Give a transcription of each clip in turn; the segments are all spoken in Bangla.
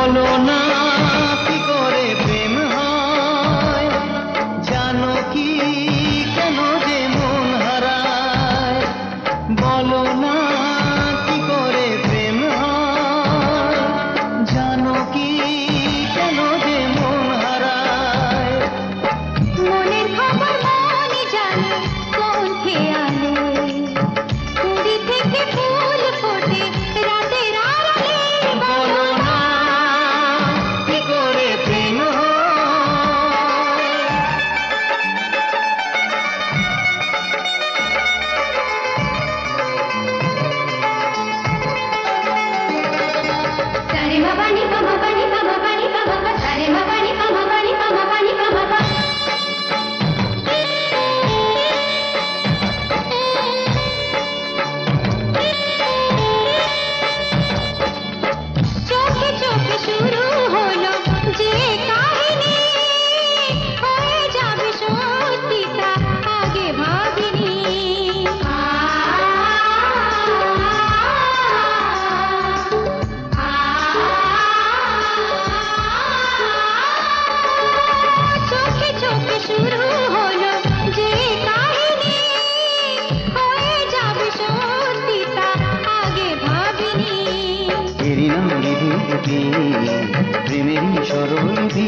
No, no, no. লিপি প্রেমেরই সরল লিপি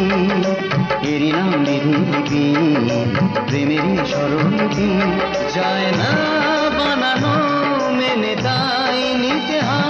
এরই নাম বিধি লিপি প্রেমেরই সরল লিপি যায় না বানানো, মেনে তাই নিতে হয়।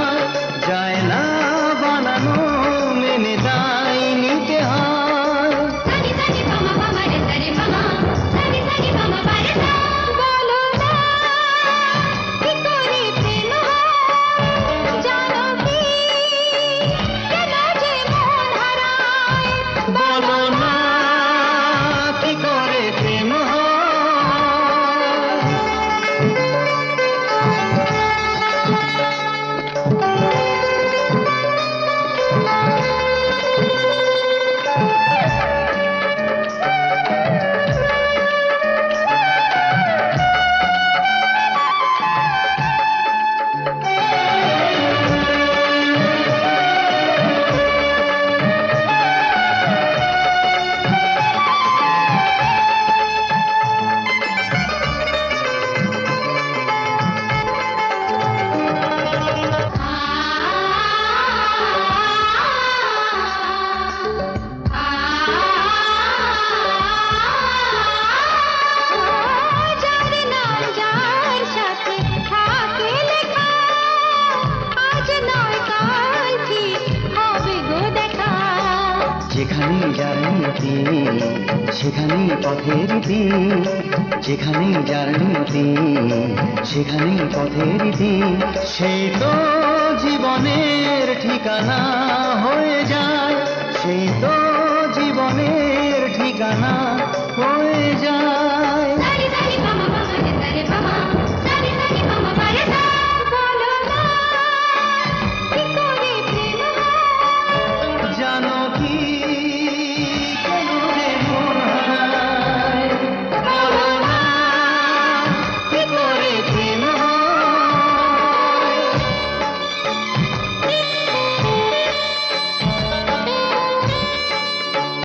জাতি সেখানে পথের দিন যেখানে যার দিন সেখানে পথের দিন। সেই তো জীবনের ঠিকানা হয়ে যায় সেই তো জীবনের ঠিকানা হয়ে যায়। জানো কি